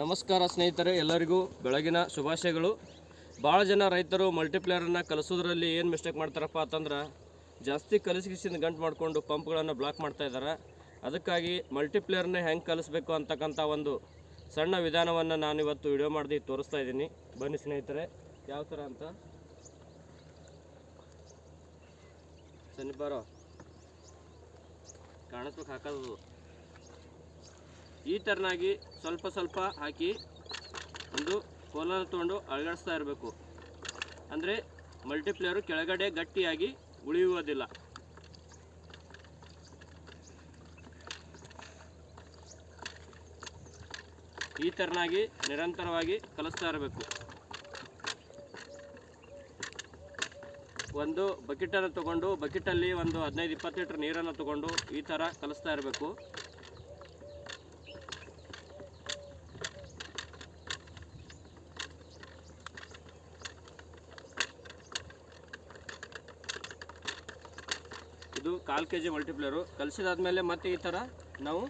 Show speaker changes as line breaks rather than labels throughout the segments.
ನಮಸ್ಕಾರ ಸ್ನೇಹಿತರೆ, ಎಲ್ಲರಿಗೂ ಬೆಳಗಿನ ಶುಭಾಶಯಗಳು. ಭಾಳ ಜನ ರೈತರು ಮಲ್ಟಿಪ್ಲೇಯರನ್ನು ಕಲಿಸೋದ್ರಲ್ಲಿ ಏನು ಮಿಸ್ಟೇಕ್ ಮಾಡ್ತಾರಪ್ಪ ಅಂತಂದ್ರೆ, ಜಾಸ್ತಿ ಕಲಿಸಿಗಿಸಿದ ಗಂಟು ಮಾಡಿಕೊಂಡು ಪಂಪ್ಗಳನ್ನು ಬ್ಲಾಕ್ ಮಾಡ್ತಾ ಇದ್ದಾರೆ. ಅದಕ್ಕಾಗಿ ಮಲ್ಟಿಪ್ಲೇಯರ್ನ ಹೆಂಗೆ ಕಲಿಸ್ಬೇಕು ಅಂತಕ್ಕಂಥ ಒಂದು ಸಣ್ಣ ವಿಧಾನವನ್ನು ನಾನು ಇವತ್ತು ವಿಡಿಯೋ ಮಾಡಿ ತೋರಿಸ್ತಾ ಇದ್ದೀನಿ. ಬನ್ನಿ ಸ್ನೇಹಿತರೆ, ಯಾವ ಥರ ಅಂತ. ಸನ್ನಿಪಾರ ಕಾಣಿಸ್ಬೇಕು ಹಾಕೋದು. ಈ ಥರನಾಗಿ ಸ್ವಲ್ಪ ಸ್ವಲ್ಪ ಹಾಕಿ ಒಂದು ಕೋಲನ ತೊಗೊಂಡು ಅಳಗಡಿಸ್ತಾ ಇರಬೇಕು. ಅಂದರೆ ಮಲ್ಟಿಪ್ಲೇಯರು ಕೆಳಗಡೆ ಗಟ್ಟಿಯಾಗಿ ಉಳಿಯುವುದಿಲ್ಲ. ಈ ಥರನಾಗಿ ನಿರಂತರವಾಗಿ ಕಲಿಸ್ತಾ ಇರಬೇಕು. ಒಂದು ಬಕೆಟನ್ನು ತಗೊಂಡು, ಬಕೆಟಲ್ಲಿ ಒಂದು ಹದಿನೈದು ಇಪ್ಪತ್ತು ಲೀಟ್ರ್ ನೀರನ್ನು ತಗೊಂಡು ಈ ಥರ ಕಲಿಸ್ತಾ ಇರಬೇಕು ಇದು ಕಾಲು ಕೆ ಜಿ ಮಲ್ಟಿಪ್ಲೇಯರು ಕಲಿಸಿದಾದ್ಮೇಲೆ ಮತ್ತೆ ಈ ಥರ ನಾವು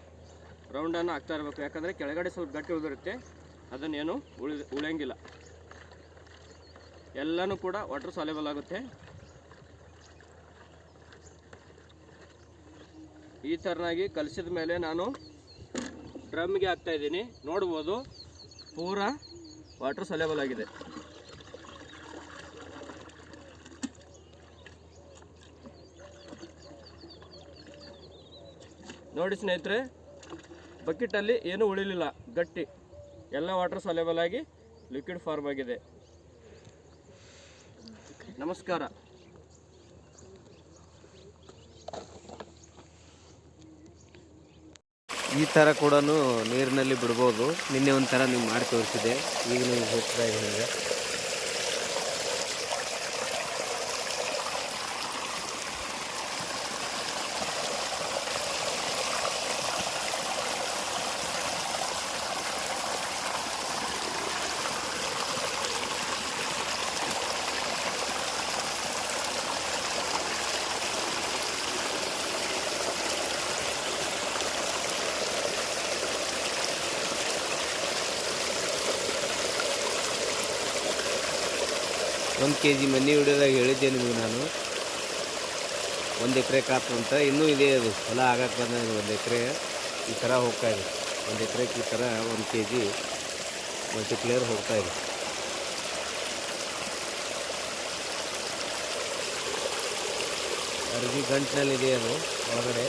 ರೌಂಡನ್ನು ಹಾಕ್ತಾ ಇರಬೇಕು. ಯಾಕಂದರೆ ಕೆಳಗಡೆ ಸ್ವಲ್ಪ ಗಟ್ಟಿ ಉಳಿದಿರುತ್ತೆ ಅದನ್ನೇನು ಉಳಿ, ಉಳಿಯಂಗಿಲ್ಲ. ಎಲ್ಲನೂ ಕೂಡ ವಾಟರ್ ಸಾಲೇಬಲ್ ಆಗುತ್ತೆ. ಈ ಥರನಾಗಿ ಕಲಿಸಿದ ಮೇಲೆ ನಾನು ಡ್ರಮ್ಗೆ ಹಾಕ್ತಾಯಿದ್ದೀನಿ ನೋಡ್ಬೋದು, ಪೂರಾ ವಾಟರ್ ಸಲೇಬಲ್ ಆಗಿದೆ. ನೋಡಿ ಸ್ನೇಹಿತರೆ, ಬಕೆಟಲ್ಲಿ ಏನೂ ಉಳಿಲಿಲ್ಲ, ಗಟ್ಟಿ. ಎಲ್ಲ ವಾಟರ್ ಸಾಲ್ಯುಬಲ್ ಆಗಿ ಲಿಕ್ವಿಡ್ ಫಾರ್ಮ್ ಆಗಿದೆ. ನಮಸ್ಕಾರ.
ಈ ಥರ ಕೂಡ ನೀರಿನಲ್ಲಿ ಬಿಡ್ಬೋದು. ನಿನ್ನೆ ಒಂಥರ ನೀವು ಮಾಡಿ ತೋರಿಸಿದೆ ಈಗ ನೀವು ಹೋಗ್ತಾ ಇದ್ದೀವಿ ಒಂದು ಕೆ ಜಿ ಮನೆ ಹಿಡಿಯೋದಾಗ ಹೇಳಿದ್ದೆ ನಿಮಗೆ ನಾನು. ಒಂದು ಎಕರೆ ಕಾತು ಅಂತ. ಇನ್ನೂ ಇದೆ ಅದು. ಹೊಲ ಆಗಕ್ಕೆ ಬಂದ ಒಂದು ಎಕರೆ. ಈ ಥರ ಹೋಗ್ತಾ ಇದೆ. ಒಂದು ಎಕರೆಗೆ ಈ ಥರ ಒಂದು ಕೆ ಜಿ ಮಲ್ಟಿಪ್ಲೇಯರ್ ಹೋಗ್ತಾ ಇದೆ. ಅರ್ಜಿ ಗಂಟಿನಲ್ಲಿದೆ ಅದು ಒಳಗಡೆ.